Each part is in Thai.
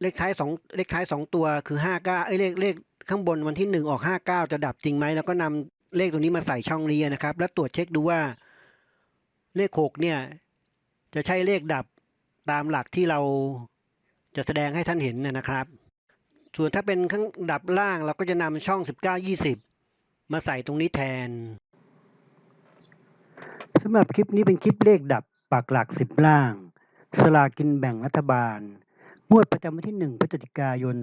เลขท้ายสองเลขท้ายสองตัวคือห้าเก้าเอ้ยเลขเลขข้างบนวันที่หนึ่งออกห้าเก้าจะดับจริงไหมแล้วก็นำเลขตัวนี้มาใส่ช่องนี้นะครับ แล้วตรวจเช็คดูว่า เลขหกเนี่ย จะใช่เลขดับตามหลักที่เราจะแสดงให้ท่านเห็นนะครับ ส่วนถ้าเป็นข้างดับล่างเราก็จะนำช่อง 19 20 มาใส่ตรงนี้แทนสำหรับคลิปนี้เป็นคลิปเลขดับปักหลัก 10 ล่าง สลากินแบ่งรัฐบาล งวดประจำวันที่ 1พฤศจิกายน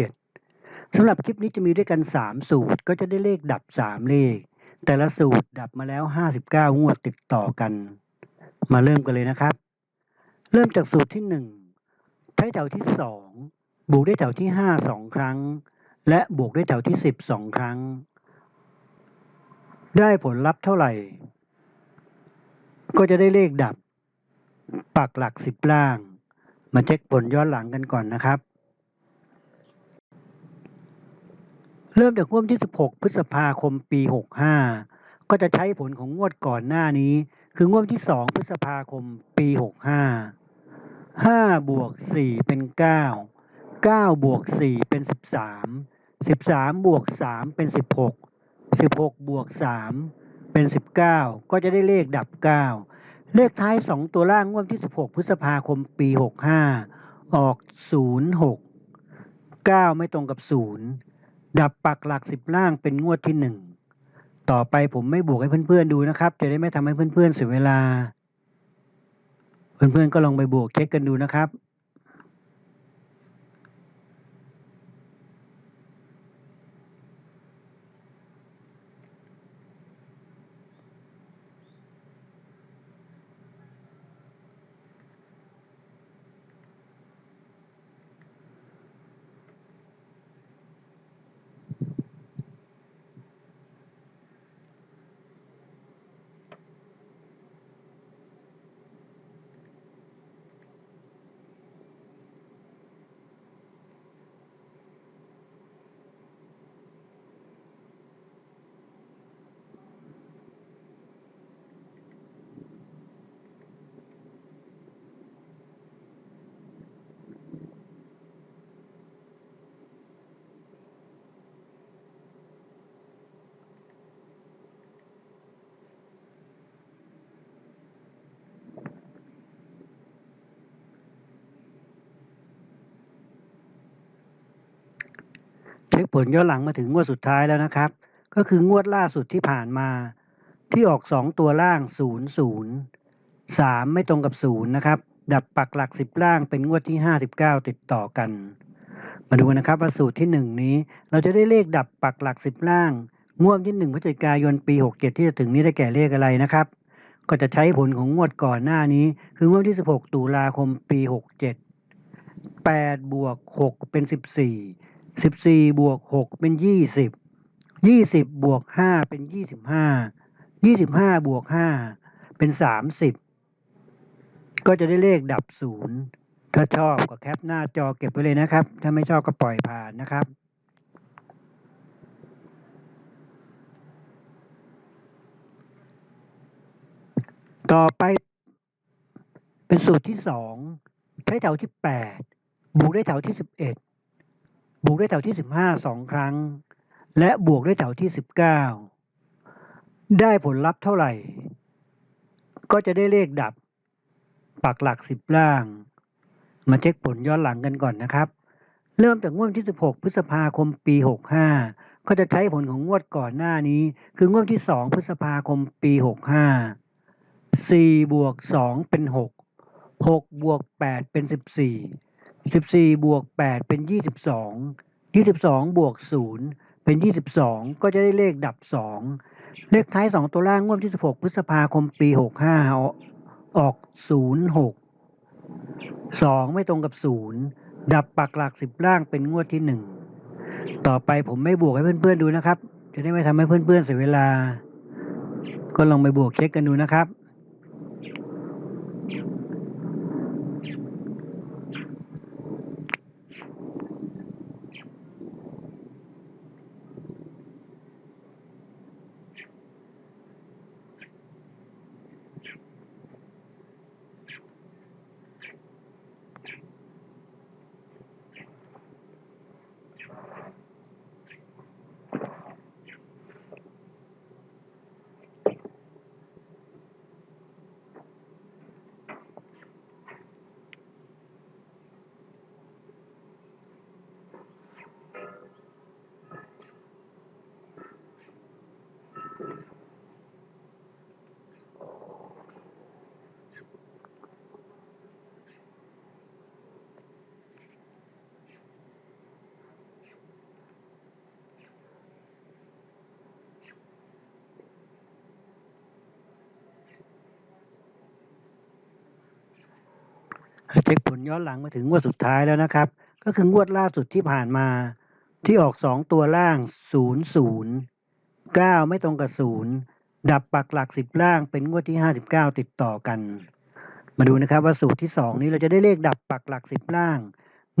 2567 สำหรับคลิปนี้จะมีด้วยกัน 3 สูตรก็จะได้เลขดับ 3 เลข แต่ละสูตรดับมาแล้ว 59 งวดติดต่อกัน มาเริ่มกันเลยนะครับ เริ่มจากสูตรที่ 1 ใช้แถวที่ 2 บวกด้วยแถวที่ 5 2 ครั้ง และบวกด้วยแถวที่ 10 2 ครั้ง ได้ผลลัพธ์เท่าไหร่ ก็จะได้เลขดับ ปักหลัก 10 ล่าง มาเช็คผลย้อนหลังกันก่อนนะครับ เริ่มจากงวดที่ 16 พฤษภาคมปี 65 ก็จะใช้ผลของงวดก่อนหน้านี้ คืองวดที่ 2 พฤษภาคมปี 65 5บวก4เป็น 9 9บวก4เป็น 13 13บวก3เป็น 16 16บวก3เป็น 19 ก็จะได้เลขดับ 9 เลขท้ายสองตัวล่างงวดที่ 16 พฤษภาคมปี 65 ออก 06 9 ไม่ตรงกับ 0 ดับปักหลัก 10 ล่างเป็นงวดที่ 1 ต่อไปผมไม่บวกให้เพื่อนๆดูนะครับ จะได้ไม่ทำให้เพื่อนๆเสียเวลา เพื่อนๆก็ลองไปบวกเช็คกันดูนะครับ ค ช็คผลย้อนหลังมาถึงงวดสุดท้ายแล้วนะครับ ก็คืองวดล่าสุดที่ผ่านมา ที่ออก 2 ตัวล่าง 0 0 3 ไม่ตรงกับ 0 นะครับ ดับปักหลัก 10 ล่างเป็นงวดที่ 59 ติดต่อกัน มาดูนะครับว่าสูตรที่ 1 นี้ เราจะได้เลขดับปักหลัก 10 ล่าง งวดที่ 1พฤศจิกายนปี 67 ที่จะถึงนี้ได้แก่เลขอะไรนะครับ ก็จะใช้ผลของงวดก่อนหน้านี้ คืองวดที่ 16 ตุลาคมปี 67 8 บวก 6 เป็น 14 14บวก6เป็น20 20บวก5เป็น25 25บวก5เป็น30ก็จะได้เลขดับ0ถ้าชอบก็แคปหน้าจอเก็บไว้เลยนะครับ ถ้าไม่ชอบก็ปล่อยผ่านนะครับต่อไปเป็นสูตรที่2ใช้แถวที่8บวกด้วยแถวที่11บ บวกด้วยแถวที่15 2ครั้ง และบวกด้วยแถวที่19ได้ผลลัพธ์เท่าไหร่ ก็จะได้เลขดับ ปักหลัก10ล่าง มาเช็คผลย้อนหลังกันก่อนนะครับ เริ่มจากงวดที่ 16 พฤษภาคมปี 65 ก็จะใช้ผลของงวดก่อนหน้านี้ คืองวดที่ 2 พฤษภาคมปี 65 4 บวก 2 เป็น 6 6 บวก 8 เป็น 14 14บวก8เป็น22 22บวก0เป็น22ก็จะได้เลขดับ2เลขท้าย2ตัวล่างงวดที่16พฤษภาคมปี65ออก06 2ไม่ตรงกับ0ดับปักหลัก10ล่างเป็นงวดที่1ต่อไปผมไม่บวกให้เพื่อนๆดูนะครับ จะได้ไม่ทำให้เพื่อนๆเสียเวลา ก็ลองไปบวกเช็คกันดูนะครับ เช็คผลย้อนหลังมาถึงงวดสุดท้ายแล้วนะครับ ก็คืองวดล่าสุดที่ผ่านมา ที่ออก2ตัวล่าง0 0 9ไม่ตรงกับ0ดับปักหลัก10ล่างเป็นงวดที่59ติดต่อกัน มาดูนะครับว่าสูตรที่2นี้เราจะได้เลขดับปักหลัก10ล่าง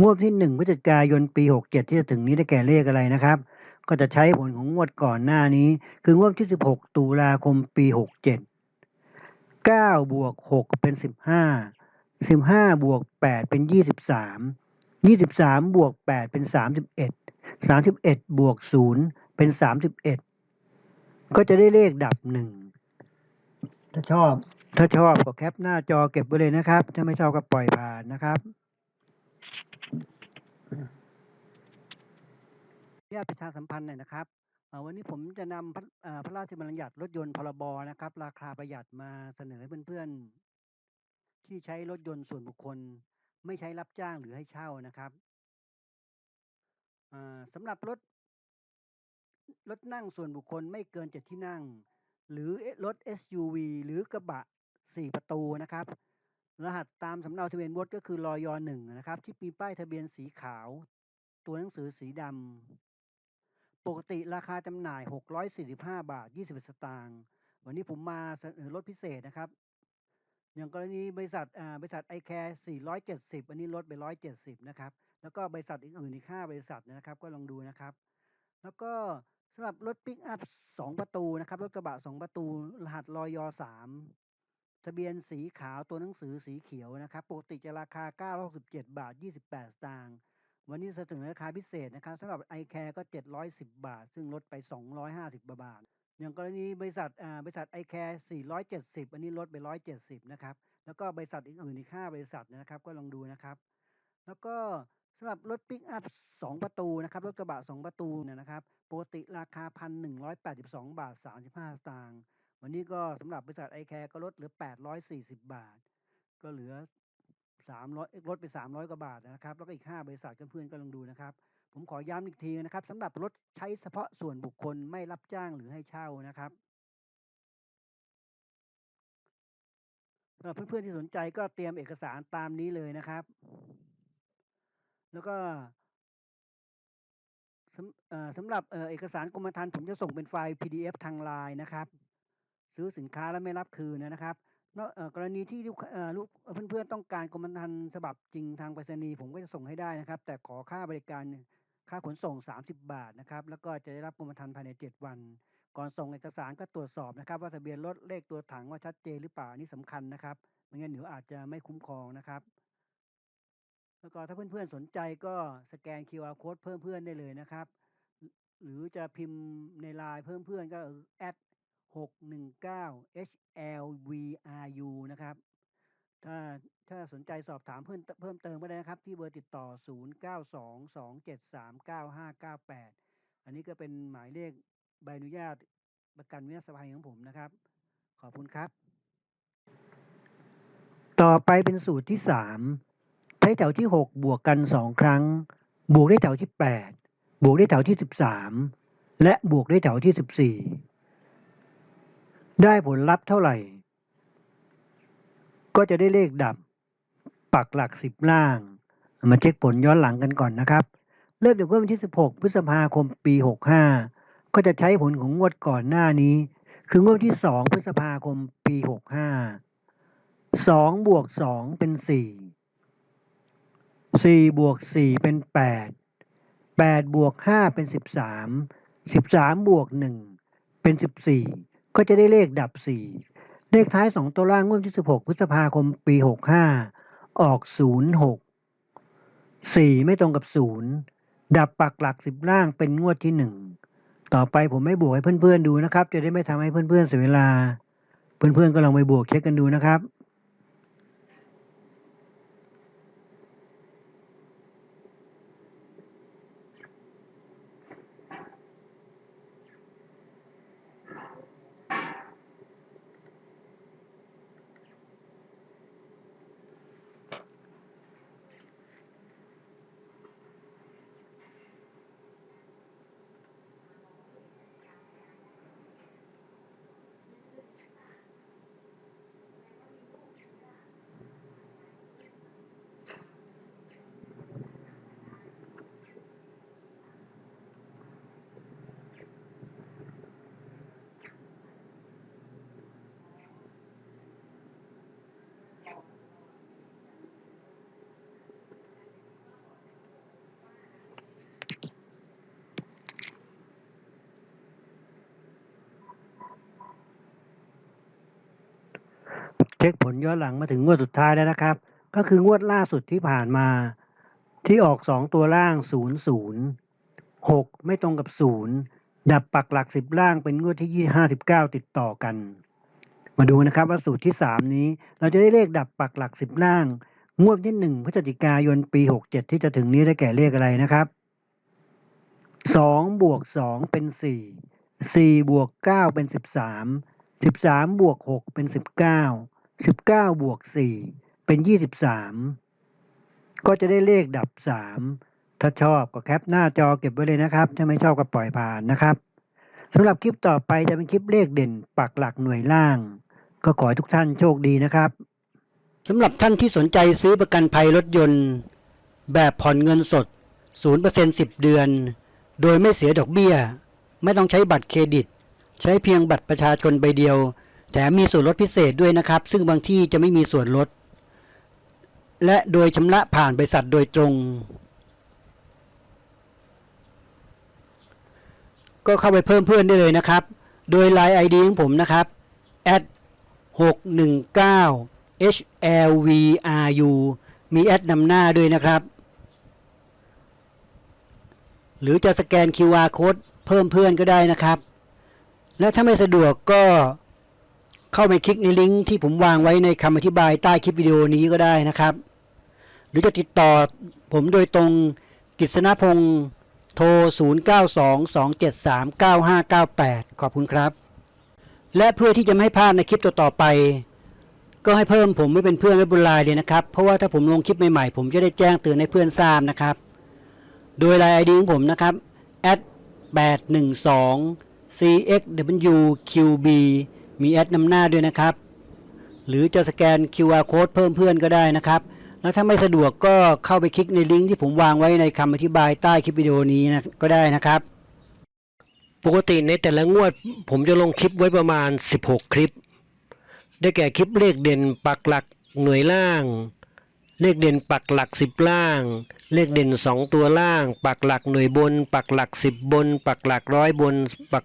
งวดที่1พฤศจิกายนปี67ที่จะถึงนี้ได้แก่เลขอะไรนะครับ ก็จะใช้ผลของงวดก่อนหน้านี้ คืองวดที่16ตุลาคมปี67 9บวก6เป็น15 สิบห้าบวกแปดเป็นยี่สิบสามยี่สิบสามบวกแปดเป็นสามสิบเอ็ดสามสิบเอ็ดบวกศูนย์เป็นสามสิบเอ็ดก็จะได้เลขดับหนึ่งถ้าชอบ ถ้าชอบก็แคปหน้าจอเก็บไว้เลยนะครับ ถ้าไม่ชอบก็ปล่อยผ่านนะครับเนี่ยประชาสัมพันธ์หน่อยนะครับเอ่อวันนี้ผมจะนำพระเอ่อพระราชบัญญัติรถยนต์พรบนะครับ ราคาประหยัดมาเสนอให้เพื่อนๆ ที่ใช้รถยนต์ส่วนบุคคล ไม่ใช้รับจ้างหรือให้เช่านะครับอ่าสำหรับรถรถนั่งส่วนบุคคลไม่เกินเจ็ดที่นั่ง หรือรถ SUV หรือกระบะสี่ประตูนะครับรหัสตามสำเนาทะเบียนรถก็คือรอยหนึ่งนะครับ ที่มีป้ายทะเบียนสีขาว ตัวหนังสือสีดำปกติราคาจำหน่าย 645 บาท21สตางค์วันนี้ผมมาเสนอลดพิเศษนะครับ อย่างกรณีบริษัทบริษัทไอแคร์470 อันนี้ลดไป 170 นะครับ แล้วก็บริษัทอื่นๆอีก 5 บริษัทนะครับ ก็ลองดูนะครับ แล้วก็สำหรับรถปิกอัพ 2 ประตูนะครับ รถกระบะ 2 ประตู รหัสรอยอ3ทะเบียนสีขาวตัวหนังสือสีเขียวนะครับ ปกติจะราคา 967 บาท 28 สตางค์ วันนี้เสนอราคาพิเศษนะครับสำหรับ i c a r e ก็ 710 บาท ซึ่งลดไป 250 บาท อย่างกรณีบริษัท อ่า บริษัท i c a r e 470 อันนี้ลดไป 170 นะครับ แล้วก็บริษัทอื่น ๆ อีก 5 บริษัทนะครับ ก็ลองดูนะครับ แล้วก็สำหรับรถปิกอัพสองประตูนะครับ รถกระบะสองประตูเนี่ยนะครับ ปกติราคาพันหนึ่งร้อยแปดสิบาทสามสิบห้าสตางค์ วันนี้ก็สำหรับบริษัทไอแคร์ก็ลดเหลือแปดร้อยสี่สิบาท ก็เหลือสามร้อยลดไปสามร้อยกว่าบาทนะครับ แล้วก็อีกห้าบริษัทเพื่อนๆก็ลองดูนะครับ ผมขอย้ำอีกทีนะครับสำหรับรถใช้เฉพาะส่วนบุคคลไม่รับจ้างหรือให้เช่านะครับสำหรับเพื่อนๆที่สนใจก็เตรียมเอกสารตามนี้เลยนะครับ แล้วก็สำหรับเอกสารกรมธรรม์ผมจะส่งเป็นไฟล์ PDF ทางไลน์นะครับ ซื้อสินค้าแล้วไม่รับคืนนะครับกรณีที่ลูกเพื่อนๆต้องการกรมธรรม์ฉบับจริงทางไปรษณีย์ผมก็จะส่งให้ได้นะครับ แต่ขอค่าบริการ ค่าขนส่ง 30 บาทนะครับ แล้วก็จะได้รับกรมธรรม์ภายใน 7 วัน ก่อนส่งเอกสารก็ตรวจสอบนะครับ ว่าทะเบียนรถเลขตัวถังว่าชัดเจนหรือเปล่านนี้สำคัญนะครับไม่งั้นเดี๋ยวอาจจะไม่คุ้มครองนะครับ แล้วก็ถ้าเพื่อนๆสนใจก็สแกน QR code เพิ่มเพื่อนได้เลยนะครับ หรือจะพิมพ์ในไลน์เพิ่มเพื่อนก็แอด619 HLVRU นะครับ ถ้าถ้าสนใจสอบถามเพิ่มเพิ่มเติมก็ได้นะครับ ที่เบอร์ติดต่อ 0922739598 อันนี้ก็เป็นหมายเลขใบอนุญาตประกันวินาศภัยของผมนะครับ ขอบคุณครับ ต่อไปเป็นสูตรที่ 3 ใช้แถวที่ 6 บวกกัน 2 ครั้ง บวกได้แถวที่ 8 บวกได้แถวที่ 13 และบวกได้แถวที่ 14 ได้ผลลัพธ์เท่าไหร่ ก็จะได้เลขดับ ปักหลัก 10 ล่าง มาเช็คผลย้อนหลังกันก่อนนะครับ เริ่มจากวันที่ 16 พฤษภาคมปี 65 ก็จะใช้ผลของงวดก่อนหน้านี้ คืองวดวันที่ 2 พฤษภาคมปี 65 2บวก2เป็น 4 4บวก4เป็น 8 8บวก5เป็น 13 13บวก1เป็น 14 ก็จะได้เลขดับ 4 เลขท้ายสองตัวล่างงวดที่สิบหกพฤษภาคมปีหกห้าออกศูนย์หกสี่ไม่ตรงกับศูนย์ดับปักหลักสิบล่างเป็นงวดที่หนึ่งต่อไปผมไม่บวกให้เพื่อนๆดูนะครับ จะได้ไม่ทำให้เพื่อนๆเสียเวลา เพื่อนๆก็ลองไปบวกเช็คกันดูนะครับ ช็คผลย้อนหลังมาถึงงวดสุดท้ายแล้วนะครับ ก็คืองวดล่าสุดที่ผ่านมา ที่ออก 2 ตัวล่าง 0 0 6 ไม่ตรงกับ 0 ดับปักหลัก 10 ล่างเป็นงวดที่ 59 ติดต่อกัน มาดูนะครับว่าสูตรที่ 3 นี้ เราจะได้เลขดับปักหลัก 10 ล่าง งวดที่ 1พฤศจิกายนปี 67 ที่จะถึงนี้ได้แก่เลขอะไรนะครับ2บวก2เป็น 4 4บวก9เป็น 13 13บวก6เป็น 19 19บวก4เป็น23ก็จะได้เลขดับ3ถ้าชอบก็แคปหน้าจอเก็บไว้เลยนะครับ ถ้าไม่ชอบก็ปล่อยผ่านนะครับสำหรับคลิปต่อไปจะเป็นคลิปเลขเด่นปักหลักหน่วยล่าง ก็ขอให้ทุกท่านโชคดีนะครับสำหรับท่านที่สนใจซื้อประกันภัยรถยนต์ แบบผ่อนเงินสด 0% 10 เดือน โดยไม่เสียดอกเบี้ย ไม่ต้องใช้บัตรเครดิต ใช้เพียงบัตรประชาชนใบเดียว แถมมีส่วนลดพิเศษด้วยนะครับ ซึ่งบางที่จะไม่มีส่วนลด และโดยชำระผ่านบริษัทโดยตรง ก็เข้าไปเพิ่มเพื่อนได้เลยนะครับ โดย Line ID ของผมนะครับ at 619 HLVRU มีแอดนำหน้าด้วยนะครับ หรือจะสแกน QR code เพิ่มเพื่อนก็ได้นะครับ และถ้าไม่สะดวกก็ เข้าไปคลิกในลิงก์ที่ผมวางไว้ในคำอธิบายใต้คลิปวิดีโอนี้ก็ได้นะครับ หรือจะติดต่อผมโดยตรงกฤษณพงศ์โทร 0922739598 ขอบคุณครับ และเพื่อที่จะไม่พลาดในคลิปต่อๆไป ก็ให้เพิ่มผมไม่เป็นเพื่อนไว้บนไลน์เลยนะครับ เพราะว่าถ้าผมลงคลิปใหม่ๆ ผมจะได้แจ้งเตือนให้เพื่อนทราบนะครับ โดยไลน์ ID ของผมนะครับ812 cxwqb มีแอดนำหน้าด้วยนะครับ หรือจะสแกน QR code เพิ่มเพื่อนก็ได้นะครับ แล้วถ้าไม่สะดวกก็เข้าไปคลิกในลิงก์ที่ผมวางไว้ในคำอธิบายใต้คลิปวิดีโอนี้นะก็ได้นะครับ ปกติในแต่ละงวด ผมจะลงคลิปไว้ประมาณ 16 คลิป ได้แก่คลิปเลขเด่นปักหลักหน่วยล่าง เลขเด่นปักหลัก 10 ล่าง เลขเด่น 2 ตัวล่าง ปักหลักหน่วยบน ปักหลัก 10 บน ปักหลักร้อยบนปัก